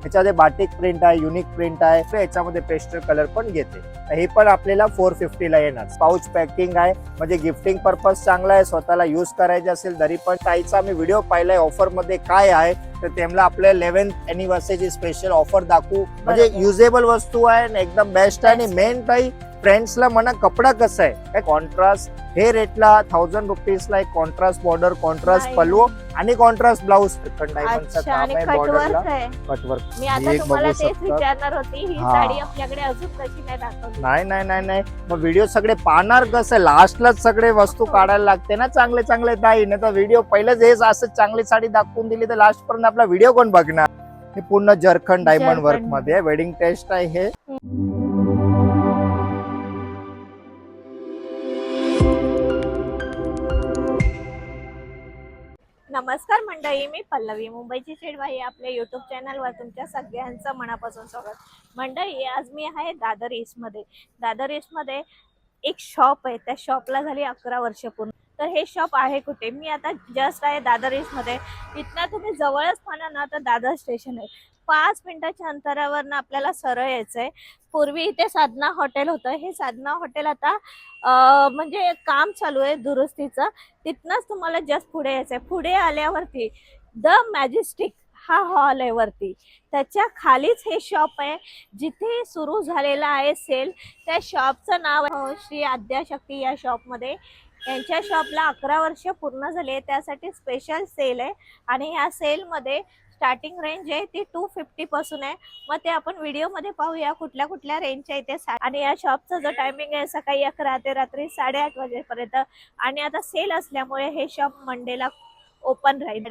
ह्याच्यामध्ये batik print आहे unique print आहे. तर याच्यामध्ये पेस्टल कलर पण घेते. हे पण आपल्याला फोर फिफ्टीला येणार. पाऊच पॅकिंग आहे. म्हणजे गिफ्टिंग पर्पज चांगला आहे. स्वतःला युज करायचे असेल तरी पण. ताईचा मी व्हिडिओ पाहिलाय. ऑफरमध्ये काय आहे? तर त्यांना आपल्या इलेव्हन्थ अॅनिव्हर्सरीची स्पेशल ऑफर दाखवू. म्हणजे. युजेबल वस्तू आहे आणि एकदम बेस्ट आहे. आणि. मेन काही फ्रेंड्सला म्हणा कपडा कसा आहे? काय कॉन्ट्रास्ट हे रेटला थाउजंड रुपीजला एक कॉन्ट्रास्ट बॉर्डर कॉन्ट्रास्ट. पल्लू आणि कॉन्ट्रास्ट ब्लाऊज ही हा. नाही नाही नाही नाही मग व्हिडिओ सगळे पाहणार कसं लास्टलाच सगळे वस्तू हो. काढायला लागते ना चांगले चांगले. नाही नाही तर व्हिडिओ पहिलेच हेच असं चांगली साडी दाखवून दिली तर लास्ट पर्यंत आपला व्हिडिओ कोण बघणार? हे पूर्ण जरखंड डायमंड. वर्कमध्ये वेडिंग टेस्ट आहे हे. नमस्कार मंडळी मी पल्लवी. मुंबईची शेडबाई आपल्या युट्यूब चॅनलवर तुमच्या सगळ्यांचं मनापासून स्वागत. मंडळी आज मी आहे दादर ईस्टमध्ये. दादर ईस्टमध्ये एक शॉप आहे. त्या शॉपला झाली अकरा वर्ष पूर्ण. तर हे शॉप आहे कुठे? मी आता जस्ट आहे दादर ईस्टमध्ये. इथनं तुम्ही जवळच म्हणा ना तर दादर स्टेशन आहे. पाच मिनिटाच्या अंतरावर ना आपल्याला सरळ यायचंय. पूर्वी इथे साधना हॉटेल होतं. हे साधना हॉटेल आता म्हणजे काम चालू आहे दुरुस्तीचं. तिथनंच तुम्हाला जस्ट पुढे यायचंय. पुढे आल्यावरती द मॅजेस्टिक हा हॉल आहे वरती. त्याच्या खालीच हे शॉप आहे. जिथे सुरू झालेला आहे सेल त्या शॉपचं नाव आहे श्री आद्याशक्ती या शॉपमध्ये यांच्या शॉपला अकरा वर्ष पूर्ण झाली आहे. त्यासाठी स्पेशल सेल आहे. आणि ह्या सेलमध्ये स्टार्टिंग रेंज आहे ती टू फिफ्टी पासून आहे. मग ते आपण व्हिडिओमध्ये पाहूया कुठल्या कुठल्या रेंजच्या इथे आणि या शॉपचा जो टायमिंग आहे सकाळी अकरा ते रात्री साडेआठ वाजेपर्यंत. आणि आता सेल असल्यामुळे हे शॉप मंडेला ओपन राहील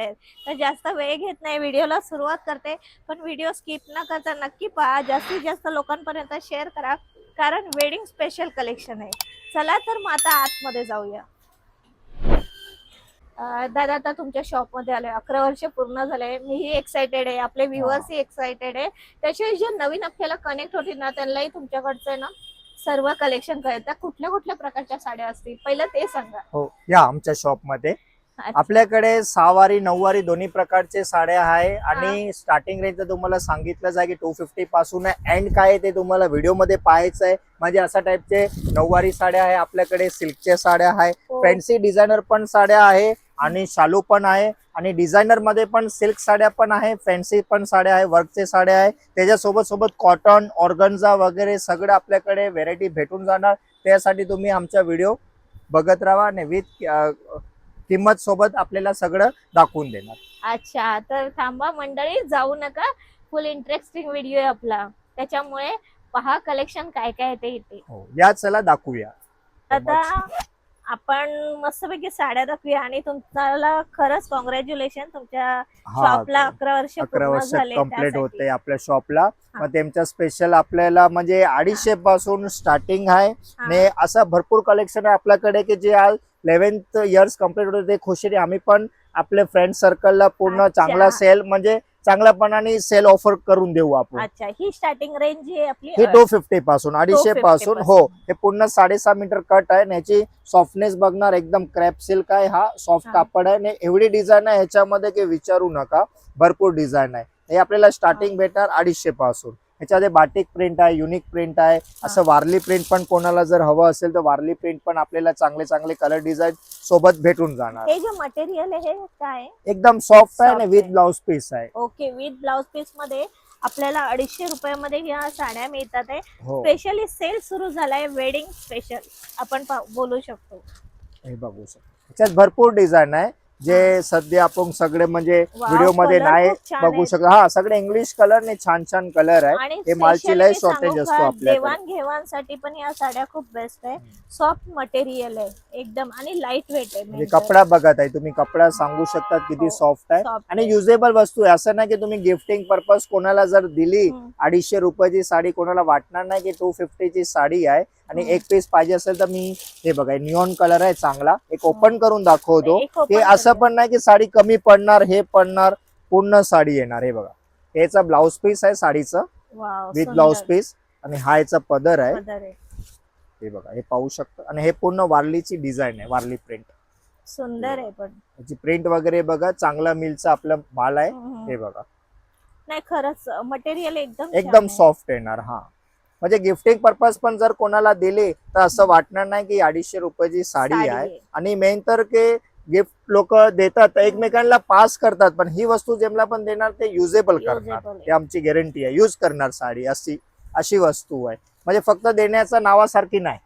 तर जास्त वेळ घेत नाही. व्हिडिओला सुरुवात करते. पण व्हिडिओ स्किप न करता नक्की पहा. जास्तीत जास्त लोकांपर्यंत शेअर करा. कारण वेडिंग स्पेशल कलेक्शन आहे. चला तर मग आता आतमध्ये जाऊया. दादा आता तुमच्या शॉपमध्ये आलोय. अकरा वर्ष पूर्ण झाले मीही एक्सायटेड आहे. आपले व्ह्युअर्सही एक्साइटेड आहे. त्याशिवाय जे नवीन आपल्याला कनेक्ट होतील ना त्यांनाही तुमच्याकडचं ना सर्व कलेक्शन करायचं कुठल्या कुठल्या प्रकारच्या साड्या असतील? पहिलं ते सांगा. हो या आमच्या शॉपमध्ये आपल्याकडे सहावारी नऊवारी दोन्ही प्रकारचे साड्या आहे. आणि स्टार्टिंग रेंज तुम्हाला सांगितलंच आहे की टू फिफ्टी पासून आहे एंड काय आहे ते तुम्हाला व्हिडिओमध्ये पाहायचं आहे. म्हणजे अशा टाईपचे नऊवारी साड्या आहे आपल्याकडे सिल्कच्या साड्या आहे. हो. फॅन्सी डिझायनर पण साड्या आहे आणि शालू पण आहे. आणि डिझायनरमध्ये पण सिल्क साड्या पण आहे फॅन्सी पण साड्या आहे वर्कचे साड्या आहे. त्याच्यासोबत सोबत कॉटन ऑर्गन्झा वगैरे सगळं आपल्याकडे व्हेरायटी भेटून जाणार. त्यासाठी तुम्ही आमचा व्हिडिओ बघत राहा. आणि विथ किंमत सोबत आपल्याला सगळं दाखवून देणार. अच्छा तर थांबा मंडळी जाऊ नका. फुल इंटरेस्टिंग व्हिडिओ आहे आपला. त्याच्यामुळे पहा कलेक्शन काय काय आहे ते इथे. हो या चला दाखवूया. आता आपण मस्तपैकी साड्या दाखवूया आणि तुम्हाला खरंच कॉंग्रॅच्युलेशन तुमच्या शॉपला अकरा वर्ष अकरा वर्ष कंप्लीट. होते आपल्या शॉपला मग त्यांच्या स्पेशल आपल्याला म्हणजे अडीचशे पासून स्टार्टिंग आहे. आणि असं भरपूर कलेक्शन आहे आपल्याकडे की जे आज इलेव्हन्थ इयर्स कंप्लीट होते ते खुशी आम्ही पण आपल्या फ्रेंड सर्कलला पूर्ण. चांगला सेल म्हणजे चांगल्यापणाने सेल ऑफर करून देऊ आपण. अच्छा ही स्टार्टिंग रेंज ही आपली हे टू फिफ्टी पासून अडीचशे 250 पासून. हो. हे पूर्ण साडेसहा मीटर कट आहे आणि याची सॉफ्टनेस बघणार एकदम क्रॅप सिल्क आहे हा. सॉफ्ट हा. कापड आहे आणि एवढी डिझाईन आहे ह्याच्यामध्ये की विचारू नका. भरपूर डिझाईन आहे. हे आपल्याला स्टार्टिंग भेटणार अडीचशे पासून. ह्याच्यामध्ये बाटिक प्रिंट आहे युनिक प्रिंट आहे. असं वारली प्रिंट पण कोणाला जर हवं असेल तर वारली प्रिंट पण आपल्याला चांगले चांगले कलर डिझाईन सोबत भेटून जाणार. हे जे मटेरियल आहे हे काय? आहे? एकदम सॉफ्ट आहे आणि Soft विथ आहे. ब्लाउज पीस आहे. ओके विथ ब्लाउज पीसमध्ये आपल्याला अडीचशे रुपयामध्ये ह्या साड्या मिळतात आहे. हो. स्पेशली सेल सुरू झालाय वेडिंग स्पेशल आपण पा- बोलू शकतो. हे बघू शकतो. ह्याच्यात भरपूर डिझाईन आहे. जे सध्या आपण सगळे म्हणजे व्हिडिओमध्ये नाही बघू. शकतो हा सगळे इंग्लिश कलर ने छान छान कलर आहे हे मालची लय सांगू असतो का, आपल्याकडे. देवाण घेवाणसाठी पण या साड्या खूप बेस्ट आहे सॉफ्ट मटेरियल आहे एकदम आणि लाइट वेट आहे म्हणजे. कपडा बघत आहे तुम्ही कपडा सांगू शकतात किती हो, सॉफ्ट आहे Soft आणि आहे. युजेबल वस्तू आहे असं नाही की तुम्ही गिफ्टिंग पर्पज कोणाला जर दिली. अडीचशे रुपयाची साडी कोणाला वाटणार नाही की टू ची साडी आहे आणि. एक पीस पाहिजे असेल तर मी हे बघा निऑन कलर आहे चांगला. एक ओपन करून दाखवतो. हे असं. पण नाही की साडी कमी पडणार हे पडणार पूर्ण साडी येणार. हे बघा. याचा ब्लाउज पीस आहे साडीचं. विथ ब्लाउज पीस आणि हा याचा पदर आहे. हे बघा हे पाहू शकता. आणि हे पूर्ण वारलीची डिझाईन आहे वारली प्रिंट सुंदर आहे पण. याची प्रिंट वगैरे बघा चांगला मिलचा आपला माल आहे. हे बघा. नाही खरंच मटेरियल एकदम एकदम. सॉफ्ट येणार हा. म्हणजे गिफ्टिंग पर्पज पण जर कोणाला दिली तर असं वाटणार नाही की अडीचशे रुपयाची साडी आहे. आणि मेन तर की गिफ्ट लोक देतात एकमेकांना पास करतात पण ही वस्तू जेमला पण देणार ते युजेबल करणार. ही आमची गॅरंटी आहे. युज करणार साडी अशी अशी वस्तू आहे. म्हणजे फक्त देण्याच्या नावासारखी नाही.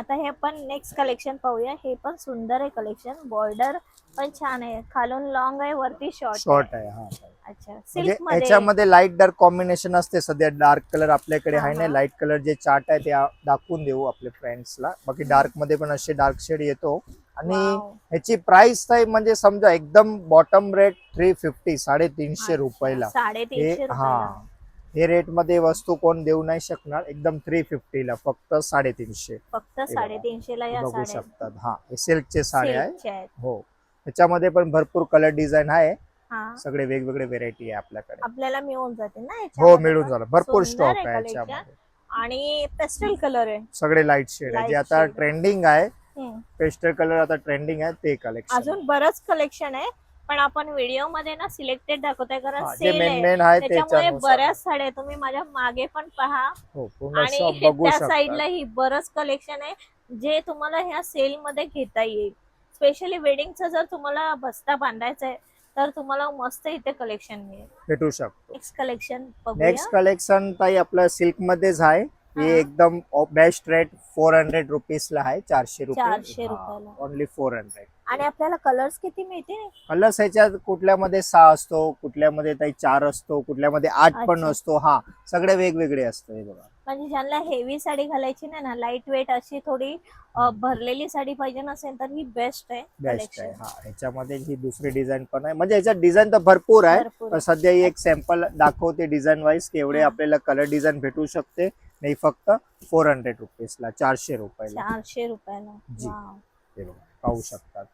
आता हे पण नेक्स्ट कलेक्शन पाहूया. हे पण सुंदर आहे कलेक्शन बॉर्डर पण छान आहे. खालून लॉंग आहे वरती शॉर्ट शॉर्ट आहे हा. अच्छा. म्हणजे सिल्कमध्ये याच्यामध्ये लाइट डार्क कॉम्बिनेशन असते. सध्या डार्क कलर आपल्याकडे आहे ना. हा. लाइट कलर जे चार्ट आहे ते आ- दाखवून देऊ आपल्या फ्रेंड्सला बाकी डार्कमध्ये पण असे डार्क शेड येतो. आणि Wow. ह्याची प्राइस तर म्हणजे समजा एकदम बॉटम रेट थ्री फिफ्टी साडेतीनशे रुपयाला. हे साडेतीनशे रुपयाला. हे रेटमध्ये वस्तू कोण देऊ नाही शकणार एकदम थ्री ला फक्त साडेतीनशे. फक्त साडेतीनशे ला या बघू साड्या. शकतात. हा हे सिल्कचे साडी आहे आहेत. हो. ह्याच्यामध्ये पण भरपूर कलर डिझाईन आहे. हा. सगळे वेगवेगळे व्हेरायटी आहे आपल्याकडे. आपल्याला मिळून जाते ना हो याच्यामध्ये. मिळून पण? झालं भरपूर सुंदर स्टॉक आहे आहे collection. याच्यामध्ये. आणि पेस्टल कलर आहे. सगळे लाइट शेड आहे. जे Light आता shade. ट्रेंडिंग आहे हम्म. पेस्टर कलर आता ट्रेंडिंग आहे ते कलेक्शन अजून बरंच कलेक्शन आहे. पण आपण व्हिडिओमध्ये ना सिलेक्टेड दाखवतोय कारण जे सेल मेन आहे. मेन आहे त्याच्यामुळे त्याच्यानुसार बऱ्याच साड्या आहे. तुम्ही माझ्या मागे पण पहा. हो पूर्ण आणि बघू त्या साईडला शकता ही बरंच कलेक्शन आहे जे तुम्हाला ह्या सेल मध्ये घेता येईल. स्पेशली वेडिंगचं जर तुम्हाला बस्ता बांधायचा आहे तर तुम्हाला मस्त इथे कलेक्शन मिळेल. भेटू शकतो. नेक्स्ट कलेक्शन बघूया. नेक्स्ट कलेक्शन ताई आपलं सिल्क मध्येच आहे. हा. हे. एकदम best rate four hundred rupees ला आहे चारशे 400 रुपये रुपयाला. ओनली फोर हंड्रेड आणि आपल्याला कलर्स किती मिळतील कलर्स ह्याच्यात कुठल्यामध्ये सहा असतो कुठल्यामध्ये ताई चार असतो कुठल्यामध्ये आठ पण अच्छा. असतो हा सगळे वेगवेगळे असतं हे बघा म्हणजे ज्यांना हेवी साडी घालायची नाही ना लाइट वेट अशी थोडी अ, भरलेली साडी पाहिजे नसेल तर ही बेस्ट आहे बेस्ट आहे collection. हा ह्याच्यामध्ये ही दुसरी डिझाईन पण आहे म्हणजे ह्याच्यात डिझाईन तर भरपूर आहे भरपूर पण सध्या ही एक सॅम्पल दाखवते डिझाईन वाईज की एवढे हा. आपल्याला कलर डिझाईन भेटू शकते नाही फक्त फोर हंड्रेड रुपीजला चारशे रुपयाला चारशे रुपयाला जी. Wow. बघा, पाहू शकतात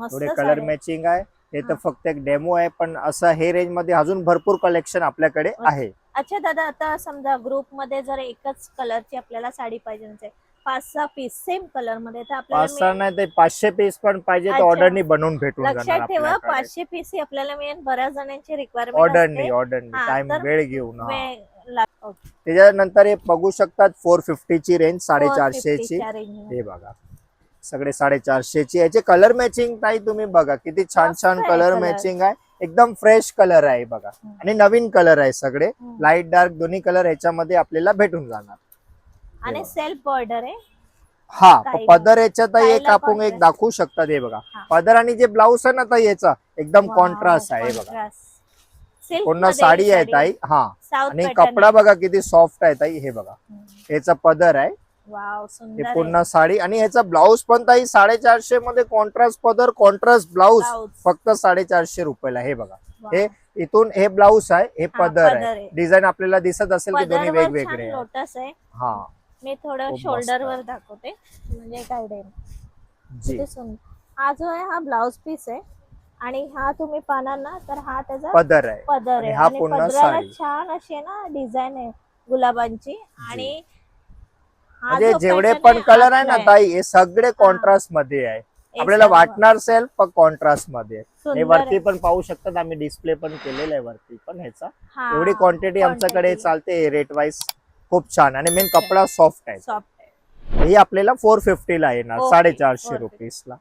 साडी कलर. मॅचिंग आहे हे तर. फक्त एक डेमो आहे पण असं हे रेंजमध्ये अजून भरपूर कलेक्शन आपल्याकडे. आहे अच्छा दादा आता समजा ग्रुपमध्ये जर एकच कलरची आपल्याला साडी पाहिजे नसेल पाच सहा पीस सेम कलरमध्ये तर पाच आपल्याला सहा. नाही ते पाचशे पीस पण पाहिजे तर. ऑर्डरनी बनवून भेटून लक्षात ठेवा पाचशे पीस ही आपल्याला मिळेल बऱ्याच जणांची रिक्वायरमेंट ऑर्डरनी ऑर्डरनी हा, टाइम वेळ घेऊन त्याच्यानंतर हे बघू शकतात फोर ची रेंज साडेचारशे ची 450 च्या range मध्ये. हे बघा सगळे साडेचारशे ची याचे कलर मॅचिंग ताई तुम्ही बघा किती छान छान कलर. मॅचिंग आहे एकदम फ्रेश कलर आहे बघा. आणि नवीन कलर आहे सगळे. लाइट डार्क दोन्ही कलर ह्याच्यामध्ये आपल्याला भेटून जाणार आणि. सेल्फ बॉर्डर आहे हा पदर याच्यात एक आपण एक. दाखवू शकतात हे बघा. पदर आणि जे ब्लाऊज आहे ना ताई याचा एकदम कॉन्ट्रास्ट आहे बघा पूर्ण साडी आहे ताई हा आणि कपडा. बघा किती सॉफ्ट आहे ताई हे बघा. याचा पदर आहे हे. पूर्ण साडी. आणि ह्याचा ब्लाऊज पण ताई साडेचारशे मध्ये कॉन्ट्रास्ट पदर कॉन्ट्रास्ट ब्लाऊज. फक्त साडेचारशे रुपयाला. हे बघा. हे इथून हे ब्लाऊज आहे हे पदर आहे. डिझाईन आपल्याला दिसत असेल की दोन्ही वेगवेगळे हा. मी थोडं शोल्डर वर. दाखवते. म्हणजे काय जी. हा जो आहे हा ब्लाउज पीस आहे. आणि हा तुम्ही पाहणार ना तर हा त्याचा पदर आहे. पदर आहे. हा पूर्ण. छान अशी ना डिझाईन आहे गुलाबांची. आणि म्हणजे जेवढे पण कलर आहे ना ताई हे सगळे कॉन्ट्रास्टमध्ये आहे आपल्याला वाटणार सेल पण कॉन्ट्रास्टमध्ये आहे. हे वरती. पण पाहू शकतात आम्ही डिस्प्ले पण केलेला आहे वरती पण ह्याचा एवढी क्वांटिटी आमच्याकडे. चालते रेट वाईज खूप छान आणि मेन कपडा सॉफ्ट आहे. ही आपल्याला फोर फिफ्टी ला येणार साडेचारशे 450. रुपीज ला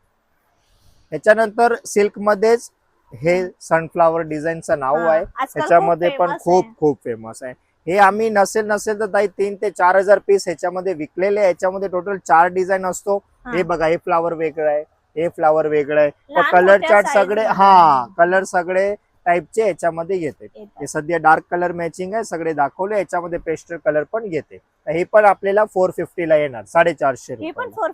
त्याच्यानंतर सिल्क मध्येच हे सनफ्लावर डिझाईनचं नाव आहे त्याच्यामध्ये पण खूप. खूप फेमस आहे हे आम्ही नसेल नसेल तर ताई तीन ते चार हजार पीस ह्याच्यामध्ये विकलेले. ह्याच्यामध्ये टोटल चार डिझाईन असतो हा. बघा हे फ्लावर वेगळं आहे हे फ्लावर वेगळं आहे कलर चार्ट सगळे. हा कलर सगळे टाईपचे ह्याच्यामध्ये येते. हे सध्या डार्क कलर मॅचिंग आहे सगळे दाखवले याच्यामध्ये पेस्टल कलर पण येते हे पण आपल्याला फोर ला येणार साडेचारशे ही पण फोर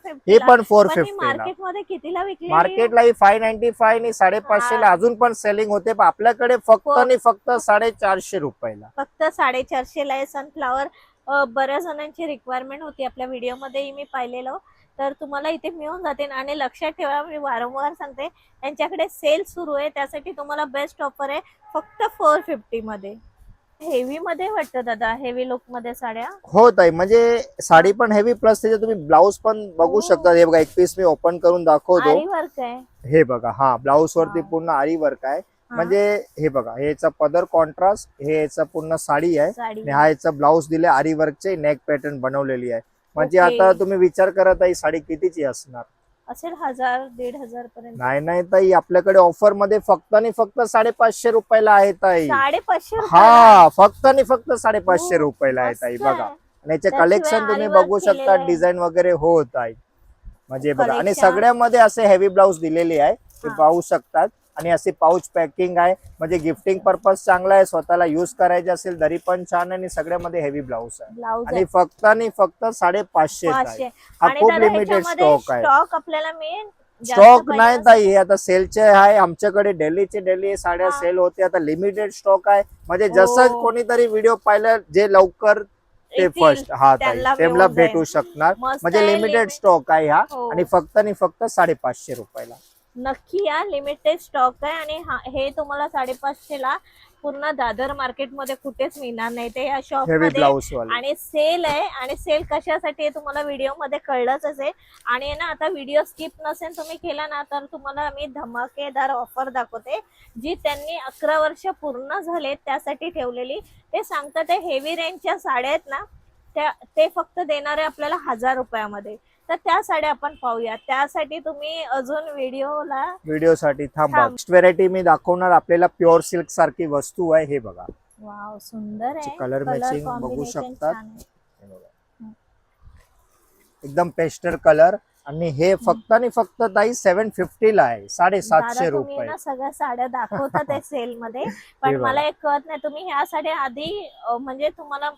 फिफ्टीला मार्केटमध्ये कितीला विकली मार्केटला ही फाय नाईन्टी फाय आणि साडेपाचशे ला. अजून पण सेलिंग होते पण आपल्याकडे फक्त. आणि फक्त साडेचारशे रुपयाला. फक्त साडेचारशे ला सनफ्लावर बऱ्याच जणांची रिक्वायरमेंट होती आपल्या व्हिडिओमध्येही मी पाहिलेलं. तर तुम्हाला इथे मिळून जाते आणि लक्षात ठेवा मी वारंवार सांगते त्यांच्याकडे सेल सुरू आहे त्यासाठी तुम्हाला बेस्ट ऑफर आहे फक्त फोर फिफ्टी मध्ये. हेवी मध्ये वाटतं दादा हेवी लुकमध्ये साड्या? हो ताई म्हणजे साडी पण हेवी प्लस त्याच्यात तुम्ही ब्लाऊज पण बघू हो. शकता. हे बघा एक पीस मी ओपन करून दाखवतो. आरी वर्क आहे. हे बघा हा ब्लाऊज वरती. पूर्ण आरी वर्क आहे. म्हणजे हे बघा हे याचा पदर कॉन्ट्रास्ट हे याचा पूर्ण साडी आहे. साडी. आणि हा याचा ब्लाऊज दिले आरी वर्कचे नेक पॅटर्न बनवलेली आहे. म्हणजे. आता तुम्ही विचार करत आहे ही साडी कितीची असणार असेल हजार दीड हजार पर्यंत नाही नाही ताई आपल्याकडे ऑफरमध्ये फक्त आणि फक्त साडेपाचशे रुपयाला आहे ताई साडेपाचशे रुपयाला. हा फक्त आणि फक्त साडेपाचशे हो, रुपयाला आहे ताई मस्त बघा आहे. आणि याचे त्याशिवाय कलेक्शन तुम्ही बघू केलेलं शकता आहे. डिझाईन वगैरे होत आहे म्हणजे बघा आणि Collection. सगळ्यामध्ये असे हेवी ब्लाऊज दिलेले आहे ते हा. पाहू शकतात आणि असे पाऊच पॅकिंग आहे. म्हणजे गिफ्टिंग पर्पज चांगला आहे. स्वतःला युज करायचे असेल तरी पण छान आहे. आणि सगळ्यामध्ये हेवी ब्लाऊज आहे. आणि फक्त आणि फक्त साडेपाचशे पाचशे. हा खूप लिमिटेड स्टॉक आहे. स्टॉक आपल्याला नाही ताई. आता सेलचे आहे. आमच्याकडे डेलीचे डेली साड्या. सेल होते. आता लिमिटेड स्टॉक आहे. म्हणजे हो. जसं कोणीतरी व्हिडिओ पाहिलं जे लवकर ते फर्स्ट हा ताई. त्यांना. भेटू शकणार. म्हणजे लिमिटेड स्टॉक आहे हा. हो. आणि फक्त आणि फक्त साडेपाचशे रुपयाला. नक्की या लिमिटेड स्टॉक आहे आणि हा- हे तुम्हाला साडेपाचशे ला पूर्ण दादर मार्केटमध्ये कुठेच मिळणार नाही. ते या शॉपमध्ये आणि सेल आहे आणि सेल कशासाठी आहे तुम्हाला व्हिडिओमध्ये कळलंच असेल. आणि आहे ना आता व्हिडिओ स्किप नसेल तुम्ही केला ना तर तुम्हाला मी धमाकेदार ऑफर दाखवते जी त्यांनी अकरा वर्ष पूर्ण झाले त्यासाठी ठेवलेली. ते सांगतात हेवी रेंजच्या साड्या आहेत ना त्या ते फक्त देणारे आपल्याला हजार रुपयामध्ये. तर त्या साड्या आपण पाहूया त्यासाठी तुम्ही अजून व्हिडिओला व्हिडिओ साठी थांबा थांब. नेक्स्ट व्हेरायटी मी दाखवणार आपल्याला प्युअर सिल्क सारखी वस्तू आहे हे बघा वाव सुंदर आहे Color matching बघू combination शकतात. छान आहे. हे बघा. एकदम पेस्टर कलर आणि हे फक्त आणि फक्त ताई सेव्हन फिफ्टी ला आहे साडेसातशे दादा तुम्ही रुपये ना सगळ्या साड्या दाखवतात सेल मध्ये पण बघा. मला एक कळत नाही तुम्ही ह्या साड्या आधी अं, म्हणजे तुम्हाला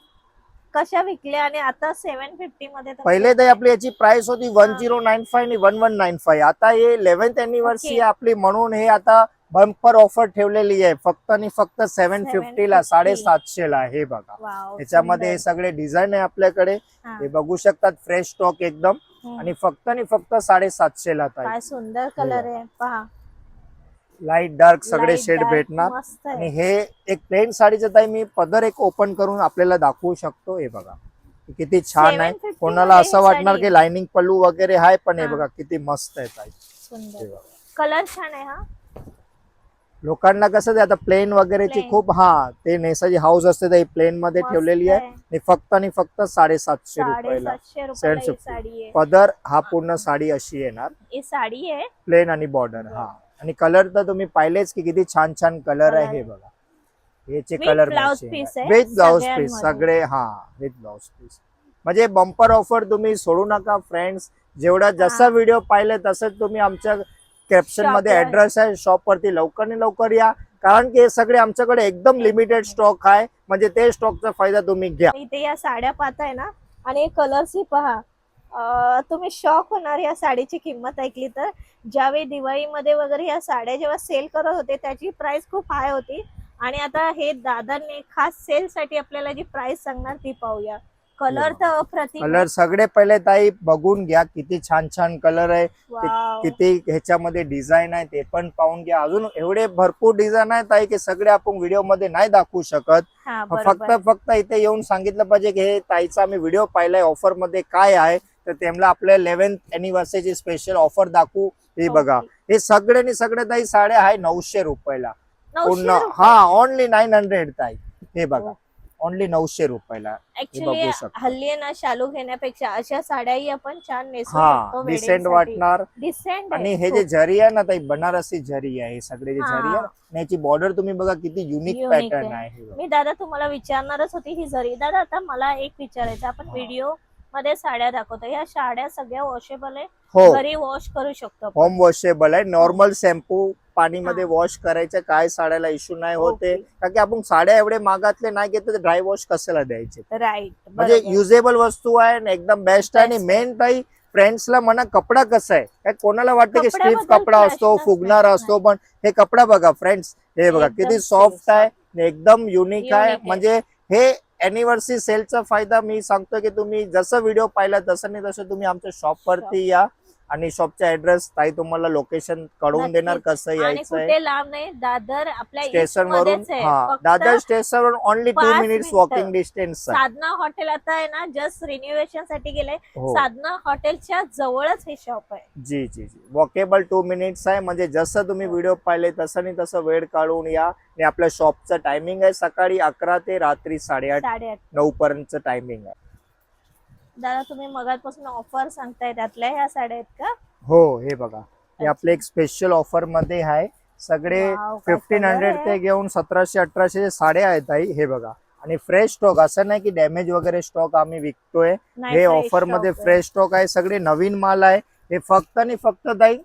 कशा विकल्या आणि आता सेव्हन फिफ्टी मध्ये पहिले तर आपली याची प्राइस होती वन झिरो नाईन फाय आणि वन वन नाईन फाय आता हे इलेव्हन्थ अॅनिव्हर्सरी. आपली म्हणून हे आता बंपर ऑफर ठेवलेली आहे. फक्त आणि फक्त सेव्हन फिफ्टी ला 750. साडेसातशे ला. हे बघा. वाव, याच्यामध्ये हे. सगळे डिझाईन आहे आपल्याकडे. हा. हे बघू शकतात फ्रेश स्टॉक एकदम. हम्म. आणि फक्त आणि फक्त साडेसातशे ला सुंदर कलर आहे. पहा. लाइट डार्क सगळे शेड भेटणार. आणि हे एक प्लेन साडीचं ताई मी पदर एक ओपन करून आपल्याला दाखवू शकतो. हे बघा. किती छान आहे. 750 कोणाला असं वाटणार. की लाइनिंग पल्लू वगैरे आहे पण हे. बघा किती मस्त आहे ताई. कलर छान आहे हा. लोकांना कसं ते आता प्लेन वगैरेची. खूप हा ते नेसाची हाऊस असते ते प्लेन मध्ये ठेवलेली आहे. आणि फक्त आणि फक्त साडेसातशे रुपयाला. साडेसातशे रुपयाला 750. साडी आहे. पदर हा पूर्ण साडी अशी येणार. ही साडी आहे. प्लेन आणि बॉर्डर हा. आणि कलर तर तुम्ही पाहिलेच की किती छान छान कलर आहे. हे बघा. याचे कलर विथ ब्लाउज पीस. सगळे हा विथ ब्लाउज पीस म्हणजे बंपर ऑफर तुम्ही सोडू नका फ्रेंड्स जेवढा जसा. व्हिडिओ पाहिले तसंच तुम्ही आमच्या कॅप्शनमध्ये. ऍड्रेस आहे शॉप वरती लवकर लवकर या. कारण की हे सगळे आमच्याकडे एकदम लिमिटेड स्टॉक आहे. म्हणजे ते स्टॉकचा फायदा तुम्ही घ्या. इथे या साड्या पाहताय ना? आणि कलर्स ही पहा. तुम्ही शॉक होणार या साडीची किंमत ऐकली तर. ज्यावेळी दिवाळीमध्ये वगैरे या साड्या जेव्हा सेल करत होते त्याची प्राइस खूप हाय होती. आणि आता हे दादांनी खास सेल साठी आपल्याला जी प्राइस सांगणार ती पाहूया. कलर तर. कलर सगळे पहिले ताई बघून घ्या किती छान छान कलर आहे. किती ह्याच्यामध्ये डिझाईन आहे ते पण पाहून घ्या. अजून एवढे भरपूर डिझाईन आहेत ताई की सगळे आपण व्हिडिओमध्ये नाही दाखवू शकत. हा फक्त बरोबर. फक्त इथे येऊन सांगितलं पाहिजे की हे ताईचा आम्ही व्हिडिओ पाहिलाय ऑफरमध्ये काय आहे तर त्यांना आपल्या इलेव्हन्थ अॅनिव्हर्सरीची स्पेशल ऑफर दाखवू. हे बघा. हे सगळे आणि सगळे ताई साड्या आहे नऊशे रुपयाला. नऊशे पूर्ण रुपये. हा ओनली नाईन हंड्रेड ताई. हे बघा. ओनली नऊशे रुपयाला. ऍक्च्युली. हल्ली आहे ना शालू घेण्यापेक्षा अशा साड्याही आपण छान हा डिसेंट वाटणार. डिसेंट आणि हे जे झरी आहे ना ताई बनारसी झरी आहे हे सगळे जे हा. झरी आहे आणि याची बॉर्डर तुम्ही बघा किती युनिक Unique पॅटर्न आहे. मी दादा तुम्हाला विचारणारच होती ही जरी. दादा आता मला एक विचारायचं आपण हा. व्हिडिओमध्ये साड्या दाखवतो. या साड्या सगळ्या वॉशेबल आहे. हो. घरी वॉश करू शकतो आपण. होम वॉशेबल आहे. नॉर्मल शॅम्पू पाणीमध्ये. वॉश करायचं काय साड्याला इश्यू नाही होते. कारण की आपण साड्या एवढे मागातले नाही घेत तर ड्राय वॉश कशाला द्यायचे राईट म्हणजे युजेबल वस्तू आहे आणि एकदम बेस्ट आहे आणि. मेन काही फ्रेंड्सला म्हणा कपडा कसा आहे काय कोणाला वाटतं की स्टीफ कपडा असतो फुगणार. असतो पण हे कपडा बघा फ्रेंड्स हे बघा किती सॉफ्ट आहे एकदम युनिक आहे. म्हणजे हे अॅनिव्हर्सरी सेलचा फायदा मी सांगतो की तुम्ही जसं व्हिडिओ पाहिला तसं नाही तसं तुम्ही आमच्या शॉप वरती या आणि शॉपचा ऍड्रेस ताई तुम्हाला लोकेशन कळवून देणार. कसं यायचं लांब नाही दादर आपल्या स्टेशन वरून. हा दादर स्टेशन वरून ओनली टू मिनिट्स मिनिटं. वॉकिंग डिस्टन्स साधना हॉटेल आता आहे ना जस्ट रिन्युएशनसाठी गेलंय. हो. साधना हॉटेलच्या जवळच हे शॉप आहे. जी जी जी. वॉकेबल टू मिनिट्स आहे. म्हणजे जसं तुम्ही हो. व्हिडिओ पाहिले तसं नाही तसं वेळ काढून या. आणि आपल्या शॉपचं टायमिंग आहे सकाळी अकरा ते रात्री साडेआठ साडेआठ. नऊ पर्यंतचं टायमिंग आहे. दादा तुम्ही मगापासून ऑफर सांगताय त्यातल्या ह्या साड्या आहेत का? हो हे बघा. हे आपले एक स्पेशल ऑफरमध्ये आहे. सगळे काय फिफ्टीन हंड्रेड. ते घेऊन सतराशे अठराशे साड्या आहेत ताई हे बघा. आणि फ्रेश स्टॉक असं नाही की डॅमेज वगैरे स्टॉक आम्ही विकतोय. नाही, हे fresh ऑफरमध्ये stock आहे. फ्रेश स्टॉक आहे. सगळे नवीन माल आहे. हे फक्त आणि फक्त ताई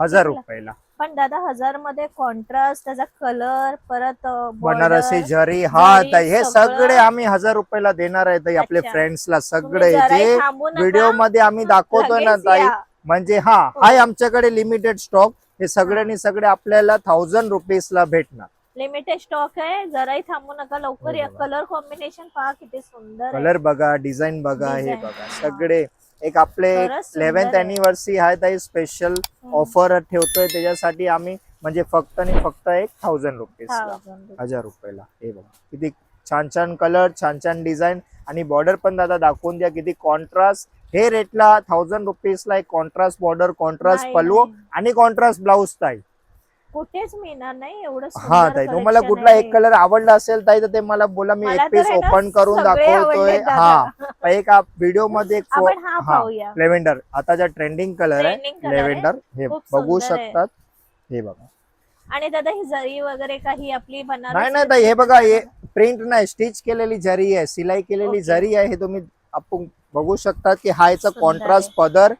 हजार? रुपयाला. पण दादा हजारमध्ये कॉन्ट्रास्ट त्याचा कलर परत बनारसी जरी हा ताई हे सगळं. आम्ही हजार रुपयाला देणार आहे ताई आपले. फ्रेंड्सला सगळे जे व्हिडिओमध्ये आम्ही दाखवतोय ना ताई. म्हणजे हा हो. हाय आमच्याकडे लिमिटेड स्टॉक हे सगळ्यांनी सगळे आपल्याला थाउजंड रुपीज ला भेटणार लिमिटेड स्टॉक आहे जराही थांबू नका लवकर हो या बाबा. कलर कॉम्बिनेशन पहा किती सुंदर आहे. कलर बघा डिझाईन बघा हे Design. बघा सगळे एक आपले खरंच सुंदर इलेव्हन्थ आहे. अॅनिव्हर्सरी आहे ताई स्पेशल. ऑफर ठेवतोय त्याच्यासाठी आम्ही म्हणजे फक्त आणि फक्त एक थाउजंड रुपीज Thousand रुपये. हजार रुपयाला हे बघा किती छान छान कलर छान छान डिझाईन आणि बॉर्डर पण दादा दाखवून द्या किती कॉन्ट्रास्ट हे रेटला थाउजंड रुपीजला एक कॉन्ट्रास्ट बॉर्डर कॉन्ट्रास्ट नाही, पल्लू नाही. आणि कॉन्ट्रास्ट ब्लाऊज ताई कुठेच मिळणार नाही एवढं हा ताई तुम्हाला कुठला. एक कलर आवडला असेल ताई तर ते मला बोला मी एक पीस ना ओपन करून दाखवतोय हा. एक व्हिडिओमध्ये लेव्हेंडर आताचा ट्रेंडिंग कलर आहे. लेव्हेंडर हे बघू. शकतात हे बघा आणि दादा ही जरी वगैरे काही आपली बनारसी नाही नाही ताई हे बघा हे प्रिंट नाही स्टिच केलेली जरी आहे सिलाई केलेली. जरी आहे हे तुम्ही आपण बघू शकतात की हा याचा कॉन्ट्रास्ट पदर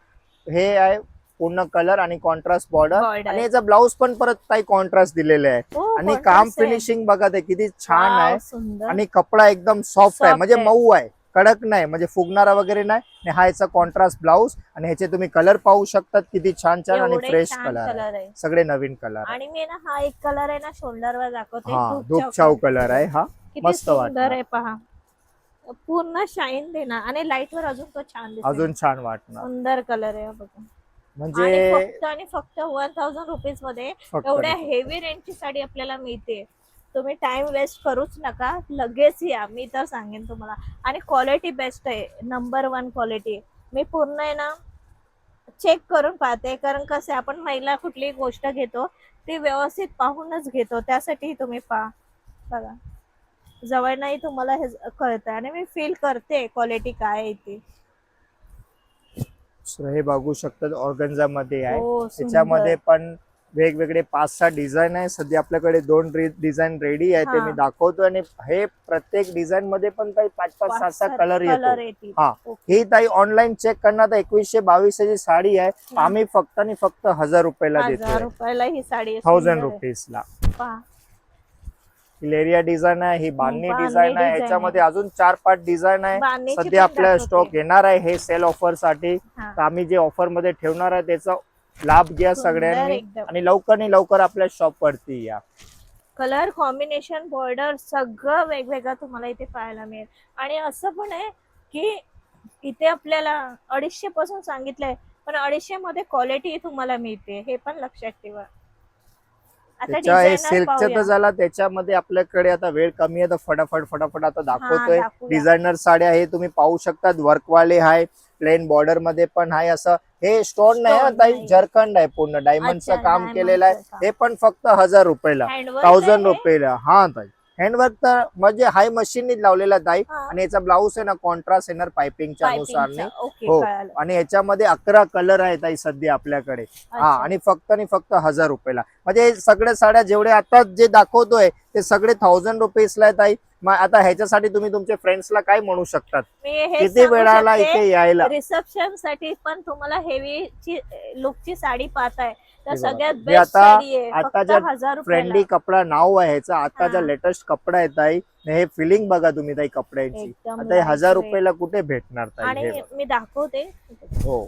हे आहे पूर्ण कलर आणि कॉन्ट्रास्ट बॉर्डर. आणि याचा ब्लाऊज पण परत काही कॉन्ट्रास्ट दिलेले आहे. हो, आणि काम. फिनिशिंग बघा ते किती छान आहे. आणि कपडा एकदम सॉफ्ट आहे. म्हणजे. मऊ आहे. कडक नाही. म्हणजे फुगणारा वगैरे नाही. आणि हा याचा कॉन्ट्रास्ट ब्लाऊज आणि ह्याचे तुम्ही कलर पाहू शकतात. किती छान छान आणि फ्रेश कलर सगळे नवीन कलर आणि मी ना हा एक कलर आहे ना शोल्डर वर दाखवते. हा धूप धूप चाव चाव color. कलर आहे. हा मस्त. आहे पहा. पूर्ण शाईन देणार. आणि लाइट वर अजून तो छान. अजून छान वाटणार. सुंदर कलर आहे बघा. म्हणजे फक्त आणि फक्त वन थाउजंड रुपीजमध्ये एवढ्या हेवी रेंजची साडी आपल्याला मिळते. तुम्ही टाइम वेस्ट करूच नका. लगेच या. मी तर सांगेन तुम्हाला. आणि क्वालिटी बेस्ट आहे. नंबर वन क्वालिटी मी पूर्ण आहे ना चेक करून पाहते. कारण कसं आपण महिला कुठली गोष्ट घेतो ती व्यवस्थित पाहूनच घेतो. त्यासाठी तुम्ही पहा. बघा. जवळ नाही तुम्हाला हे कळतं आणि मी फील करते क्वालिटी काय आहे ती. हे बघू शकतात ऑर्गन्झा मध्ये आहे हो. त्याच्यामध्ये पण वेगवेगळे पाच सहा डिझाईन आहे सध्या आपल्याकडे दोन डिझाईन रेडी आहे ते. मी दाखवतो आणि हे प्रत्येक डिझाईन मध्ये पण काही पाच पाच सहा सहा कलर येतो हा. ही ताई ऑनलाईन चेक करणार एकवीसशे बावीसशे साडी आहे. आम्ही फक्त आणि फक्त हजार रुपयाला देतो रुपयाला ही साडी आहे, थाउजंड सुंदर आहे. रुपीजला पहा लेरिया डिझाईन आहे ही बांधणी डिझाईन आहे. ह्याच्यामध्ये अजून चार पाच डिझाईन आहे. सध्या आपल्या. स्टॉक येणार आहे हे सेल ऑफरसाठी. तर आम्ही जे ऑफरमध्ये ठेवणार आहे त्याचा लाभ घ्या सगळ्यांनी. आणि लवकर आणि लवकर आपल्या शॉप वरती या. कलर कॉम्बिनेशन बॉर्डर सगळं वेगवेगळं तुम्हाला इथे पाहायला मिळेल. आणि असं पण आहे की इथे आपल्याला अडीचशे पासून सांगितलंय पण अडीचशे मध्ये क्वालिटी तुम्हाला मिळते. हे पण लक्षात ठेवा. त्याच्या सिल्कचं. झाला त्याच्यामध्ये आपल्याकडे आता वेळ कमी आहे तर फटाफट फटाफट आता दाखवतोय. डिझायनर साड्या हे तुम्ही पाहू शकता वर्कवाले आहे प्लेन बॉर्डरमध्ये पण आहे असं हे स्टोन नाही. जरखंड आहे पूर्ण डायमंडचं काम केलेलं आहे. हे पण फक्त हजार रुपयाला थाउजंड. रुपयाला हा ताई हँडवर्क तर म्हणजे हाय मशीननीच लावलेला ताई हा. आणि याचा ब्लाऊज आहे ना कॉन्ट्रास्ट येणार पायपिंगच्या अनुसार हो. आणि याच्यामध्ये अकरा कलर आहेत ताई सध्या आपल्याकडे हा. आणि फक्त आणि फक्त हजार रुपयाला म्हणजे हे सगळे साड्या जेवढे आता जे दाखवतोय ते सगळे थाउजंड रुपीजला आहेत ताई मग आता ह्याच्यासाठी तुम्ही तुमच्या फ्रेंड्सला काय म्हणू शकतात हे किती वेळाला इथे यायला रिसेप्शनसाठी पण तुम्हाला हेवी ची लुकची साडी तर. सगळ्यात बेस्ट आता- साडी आहे आता फक्त ज्या हजार फ्रेंडली रुपयाला कपडा नाव आहे ह्याचा आता ज्या हा. लेटेस्ट कपडा येत आहे हे फिलिंग बघा तुम्ही ताई कपड्याची आता हे हजार. रुपयाला कुठे भेटणार आणि. मी दाखवते हो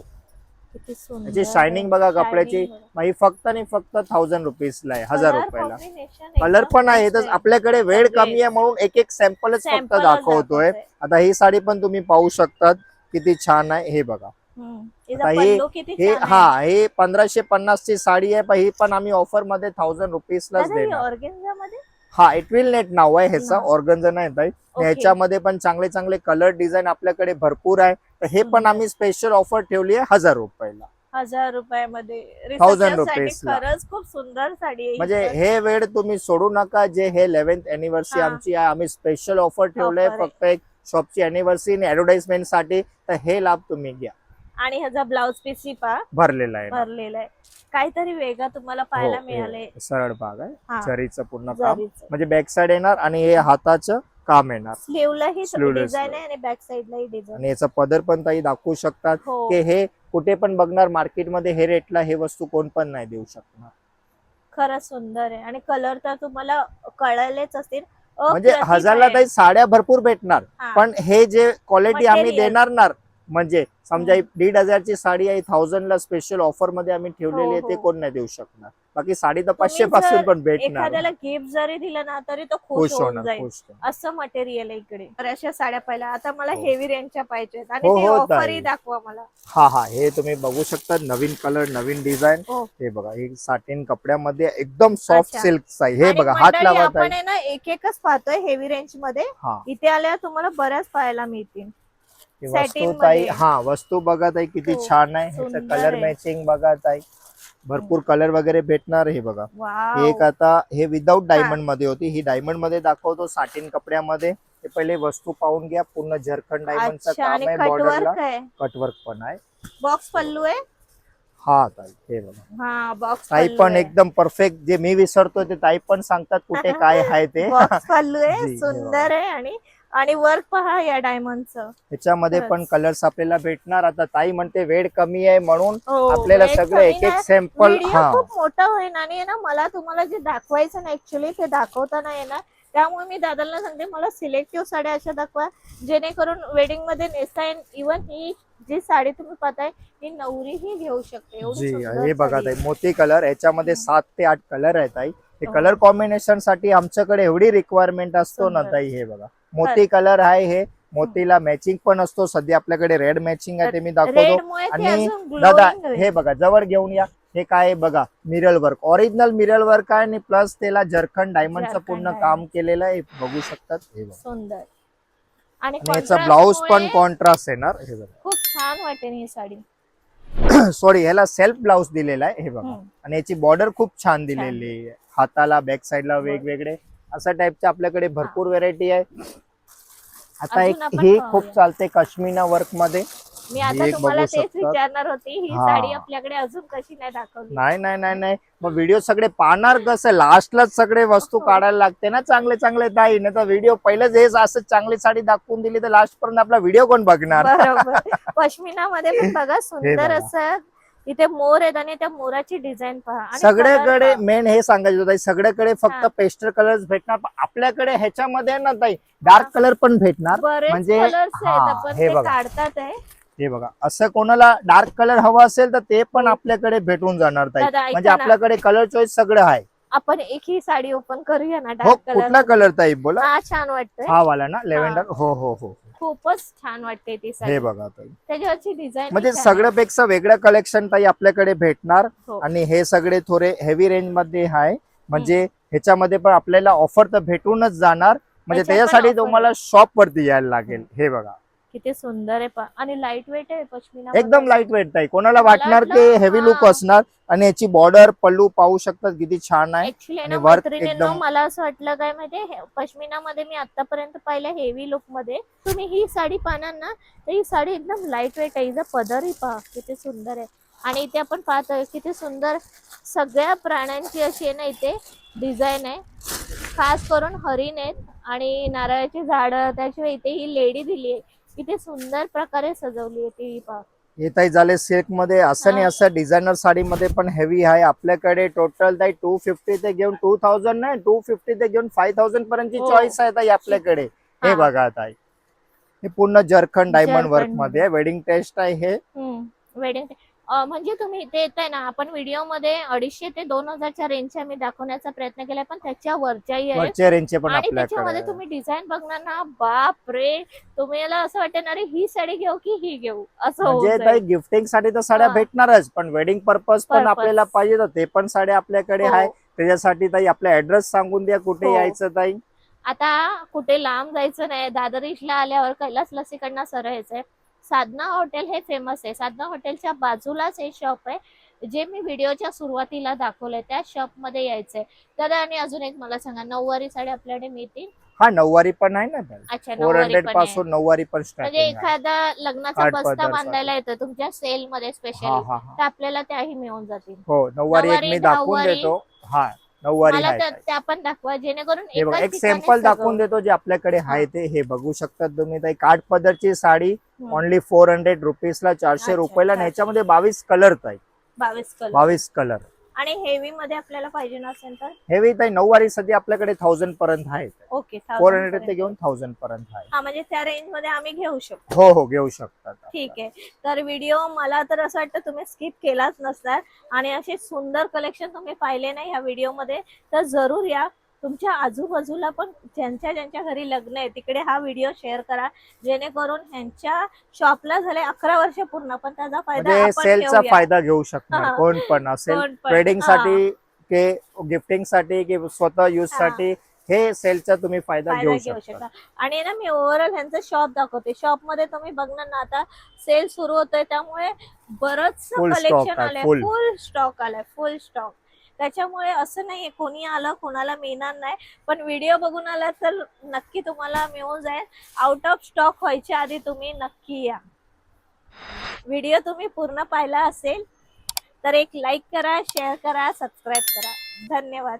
याची शायनिंग बघा कपड्याची. मग फक्त आणि फक्त थाउजंड रुपीजला आहे हजार रुपयाला कलर पण आहे तर आपल्याकडे वेळ. कमी आहे म्हणून एक एक सॅम्पलच फक्त दाखवतोय. आता ही साडी पण तुम्ही पाहू शकतात किती छान आहे हे बघा हे- हे हा. हे पंधराशे पन्नास ची साडी आहे पण ही पण आम्ही ऑफरमध्ये थाउजंड रुपीज लाच दादा, ही देणार हा इटविल नेट नाव आहे ह्याचं. ऑर्गन्झा नाही. ह्याच्यामध्ये पण चांगले चांगले कलर डिझाईन आपल्याकडे भरपूर आहे तर हे पण. आम्ही स्पेशल ऑफर ठेवली आहे हजार रुपयाला हजार रुपयामध्ये rupees ला. खरंच खूप सुंदर साडी आहे म्हणजे. हे वेळ तुम्ही सोडू नका जे हे इलेव्हन्थ अॅनिव्हर्सरी. आमची आहे आम्ही स्पेशल ऑफर ठेवलंय. फक्त एक शॉपची अॅनिव्हर्सरी ऍडव्हर्टाइजमेंटसाठी तर हे लाभ तुम्ही घ्या आणि ह्याचा ब्लाउज पीस ही पहा भरलेला आहे. भरलेला आहे काहीतरी वेगळा तुम्हाला पाहायला हो, मिळाले सरळ भाग आहे. जरीचं पूर्ण काम म्हणजे बॅक साइड येणार आणि हे हाताचं काम येणार. स्लीवला ही Sleeveless डिझाईन आहे आणि बॅक साईडला ही डिझाईन आणि याचा पदर पण ताई दाखवू शकतात हो. की हे कुठे पण बघणार मार्केटमध्ये हे रेटला हे वस्तू कोण पण नाही देऊ शकणार. खरंच सुंदर आहे. आणि कलर तर तुम्हाला कळलेच असतील. म्हणजे अप्रतिम हजारला आहे. ताई साड्या भरपूर भेटणार. हा. पण हे जे क्वालिटी आम्ही Material. देणार ना म्हणजे समजा. ही दीड हजारची साडी आहे थाउजंड ला स्पेशल ऑफरमध्ये आम्ही ठेवलेली आहे हो, ते हो. कोण नाही देऊ शकणार बाकी साडी तर पाचशे पासून पण भेटणार एखाद्याला गिफ्ट जरी दिलं ना तरी तो खुश होऊन होणार जाईल खुश होणार. असं मटेरियल आहे इकडे तर अशा साड्या पाहिल्या आता मला हो. हेवी रेंजच्या पाहिजेत आणि हो, ते हो, ऑफरही. दाखवा मला हा हा हे तुम्ही बघू शकता नवीन कलर नवीन डिझाईन हो. हे बघा हे साटिन कपड्यामध्ये एकदम सॉफ्ट अच्छा. सिल्क आहे हे आणि बघा हात मंडळी, लावत आपण आहे आहे ना एक एकच पाहतोय हेवी रेंजमध्ये हा इथे आल्यावर तुम्हाला बऱ्याच पाहायला मिळतील ही वस्तू ताई. हा वस्तू बघत आहे किती छान आहे. ह्याचं कलर. मॅचिंग बघत आहे भरपूर कलर वगैरे भेटणार हे बघा. एक आता हे विदाऊट डायमंडमध्ये होती. ही डायमंडमध्ये दाखवतो साटिन कपड्यामध्ये. हे पहिले वस्तू पाहून घ्या. पूर्ण झरखंड डायमंडचं काम आहे बॉर्डरला कटवर्क पण आहे. बॉक्स पल्लू आहे? हा ताई हे बघा. बॉक्स ताई पण एकदम परफेक्ट जे मी विसरतो ते ताई पण सांगतात कुठे काय आहे ते. सुंदर आहे आणि आणि वर्क पहा या डायमंडचं ह्याच्यामध्ये पण. कलर्स आपल्याला भेटणार आता ताई म्हणते वेळ कमी आहे म्हणून हो, आपल्याला वेळ सगळं कमी एक एक नाही. सॅम्पल व्हिडिओ हा खूप मोठा होईल आणि आहे ना मला तुम्हाला जे दाखवायचं ना ऍक्च्युली ते दाखवता नाही येणार त्यामुळे मी दादाला सांगते मला सिलेक्टिव्ह साड्या अशा दाखवा जेणेकरून वेडिंगमध्ये नेसता येईल इव्हन ही जी साडी तुम्ही पाहताय ही नवरीही घेऊ शकते एवढी जी सुंदर हे बघा साडी ताई मोती कलर याच्यामध्ये. सात ते आठ कलर आहेत ताई हे हो. कलर कॉम्बिनेशनसाठी आमच्याकडे एवढी रिक्वायरमेंट असतो ना. ताई हे बघा. मोती कलर आहे हे. मोतीला मॅचिंग पण असतो. सध्या आपल्याकडे रेड मॅचिंग आहे ते मी दाखवतो. ते आणि दादा. हे बघा जवळ घेऊन या. हे काय बघा mirror work original mirror work आहे आणि प्लस त्याला जरखंड डायमंडचं पूर्ण. काम केलेलं आहे. हे बघू शकतात. हे बघा. सुंदर. आणि याचा ब्लाऊज पण कॉन्ट्रास्ट येणार. हे बघा. खूप छान वाटेल ही साडी. सॉरी ह्याला सेल्फ ब्लाऊज दिलेला आहे. हे बघा. आणि याची बॉर्डर खूप छान दिलेली आहे. हाताला बॅक साईडला वेगवेगळे. अशा टाईपच्या आपल्याकडे भरपूर व्हेरायटी आहे. आता एक ही. खूप चालते काश्मीना वर्कमध्ये. मी आता एक तुम्हाला बघू तेच. विचारणार होती ही हा. साडी आपल्याकडे अजून कशी नाही दाखवली नाही नाही नाही नाही मग व्हिडिओ सगळे पाहणार कसं लास्टलाच सगळे वस्तू हो. काढायला लागते ना चांगले चांगले ताई नाही तर व्हिडिओ पहिलेच हेच असं चांगली साडी दाखवून दिली तर लास्ट पर्यंत आपला व्हिडिओ कोण बघणार बरोबर पश्मिना मध्ये पण बघा सुंदर बघा. असं इथे मोर आहेत आणि त्या मोराची डिझाईन पहा आणि सगळ्याकडे. मेन हे सांगायचं होतं ताई, सगळ्याकडे फक्त हा. पेस्टर कलर्स भेटणार पण आपल्याकडे ह्याच्यामध्ये ना ताई डार्क कलर पण भेटणार बरेच म्हणजे- कलर्स आहेत हा, आपण हे ते बघा. काढतात आहे हे बघा असं कोणाला डार्क कलर हवा असेल तर ते पण आपल्याकडे भेटून जाणार ताई. दादा, ऐका म्हणजे ना. आपल्याकडे कलर चॉईस सगळं आहे. आपण एक ही साडी ओपन करूया ना हो डार्क कुठला कलर कलर ताई? बोला. हा छान वाटतंय. हा वाला ना? लेव्हेंडर हो हो हो. खूपच छान वाटते ती हे साडी बघा ताई. त्याच्यावरची डिझाईन म्हणजे सगळ्यापेक्षा वेगळं कलेक्शन ताई आपल्याकडे भेटणार हो. आणि हे सगळे थोडे हेवी रेंजमध्ये आहे. म्हणजे ह्याच्यामध्ये पण आपल्याला ऑफर तर भेटूनच जाणार. म्हणजे पण त्याच्यासाठी offer तुम्हाला शॉप वरती यायला लागेल. हे बघा. किती सुंदर आहे पहा आणि लाइट वेट आहे पश्मिना एकदम लाइट वेट ताई कोणाला वाटणार की हेवी लुक हा. असणार आणि याची बॉर्डर पल्लू पाहू शकतात किती छान आहे. ऍक्च्युली एकदम- मला असं वाटलं काय माहितीये पश्मिना मध्ये मी आतापर्यंत पाहिलं हेवी लुकमध्ये. तुम्ही ही साडी पाहणार ना तर ही साडी एकदम लाइट वेट आहे. हिचा पदरही पहा किती सुंदर आहे. आणि इथे आपण पाहतोय किती सुंदर सगळ्या प्राण्यांची अशी आहे ना इथे डिझाईन आहे. खास करून हरिण आहेत आणि नारळाची झाडं त्याशिवाय इथे ही लेडी दिली आहे. किती सुंदर प्रकारे सजवली आहे ती पहा हे ताई झाले सिल्कमध्ये. असं नाही हा. असं डिझायनर साडी मध्ये पण हेवी आहे. आपल्याकडे टोटल ताई टू फिफ्टी ते घेऊन टू थाउजंड नाही टू फिफ्टी ते घेऊन फाईव्ह थाउजंड पर्यंतची हो. चॉईस आहे ताई आपल्याकडे. हे हा. बघा ताई. हे पूर्ण जरखंड डायमंड वर्क जरखंड. मध्ये आहे. वेडिंग टेस्ट आहे हे. वेडिंग म्हणजे तुम्ही इथे येताय ना आपण व्हिडिओमध्ये अडीचशे ते दोन हजारच्या रेंजच्या मी दाखवण्याचा प्रयत्न केलाय पण त्याच्या वरच्याही आहेत वरचे रेंजचे पण आणि त्याच्यामध्ये आपल्याकडे तुम्ही डिझाईन बघणार ना बाप रे तुम्हाला असं वाटेल अरे ही साडी घेऊ की ही घेऊ असं होऊन म्हणजे जाईल. ताई गिफ्टिंगसाठी तर साड्या हा. भेटणारच पण वेडिंग पर्पज पण Purpose. आपल्याला पाहिजे तर ते पण साड्या आपल्याकडे हो. आहे त्याच्यासाठी ताई आपला ऍड्रेस सांगून द्या कुठे हो. यायचं ताई आता कुठे लांब जायचं नाही दादर इथला आल्यावर कैलास लसीकडनं सरळ यायचंय साधना हॉटेल हे फेमस आहे. साधना हॉटेलच्या बाजूलाच हे शॉप आहे. जे मी व्हिडिओच्या सुरुवातीला दाखवलंय त्या शॉपमध्ये यायचंय. तर आणि अजून एक मला सांगा नऊवारी साडी आपल्याकडे मिळतील? हा नऊवारी पण आहे ना. अच्छा फोर नऊवारी हंड्रेड पण आहे. पासून नऊवारी पण म्हणजे स्टार्टिंग आहे. एखादा लग्नाचा आठ बस्ता पदर बांधायला येतो तुमच्या सेल मध्ये हा स्पेशली हा हा. तर आपल्याला त्याही मिळून जातील. हो नऊवारी एक नऊवारी, मी दाखवून दहावारी. देतो. हा नऊवारी मला आहे त्या ताई. त्या पण दाखवा जेणेकरून हे बघा एकाच एक ठिकाणी सॅम्पल सगळं- दाखवून देतो जे आपल्याकडे आहे ते हे बघू शकतात तुम्ही ताई काठ पदरची साडी हम्म. ओनली फोर हंड्रेड रुपीजला चारशे अच्छा, रुपयाला आणि. ह्याच्यामध्ये बावीस कलर ताई बावीस कलर बावीस कलर आणि हेवी मध्ये आपल्याला पाहिजे नसेल तर? हेवी ताई नऊवारी सध्या आपल्याकडे थाउजंड पर्यंत आहे ओके फोर हंड्रेड ते घेऊन थाउजंड पर्यंत आहे हा म्हणजे त्या रेंजमध्ये आम्ही घेऊ शकतो. हो हो घेऊ शकतात ठीक आहे. तर व्हिडिओ मला तर असं वाटतं तुम्ही स्किप केलाच नसणार. आणि असे सुंदर कलेक्शन तुम्ही पाहिले नाही ह्या व्हिडिओमध्ये तर जरूर या. तुमच्या आजूबाजूला पण ज्यांच्या ज्यांच्या घरी लग्न आहे तिकडे हा व्हिडिओ शेअर करा जेणेकरून ह्यांच्या शॉपला झाले अकरा वर्ष पूर्ण पण त्याचा फायदा म्हणजे सेलचा घेऊया. फायदा घेऊ शकणार. कोण पण असेल पण. हा. साठी के गिफ्टिंगसाठी की स्वतः युज हा. साठी हे सेलचा तुम्ही फायदा फायदा घेऊ घेऊ शकता शकता आणि ना मी ओव्हरऑल ह्यांचं शॉप दाखवते शॉपमध्ये तुम्ही बघणार ना आता सेल सुरू होतोय त्यामुळे बरंच Full stock कलेक्शन आहे, आलंय full. फुल स्टॉक आलाय फुल स्टॉक त्याच्यामुळे असं नाहीये कोणी आलं कोणाला मिळणार नाही. पण व्हिडिओ बघून आला तर नक्की तुम्हाला मिळून जाईल. आउट ऑफ स्टॉक व्हायच्या आधी तुम्ही नक्की या. व्हिडिओ तुम्ही पूर्ण पाहिला असेल तर एक लाईक करा शेअर करा सबस्क्राईब करा. धन्यवाद.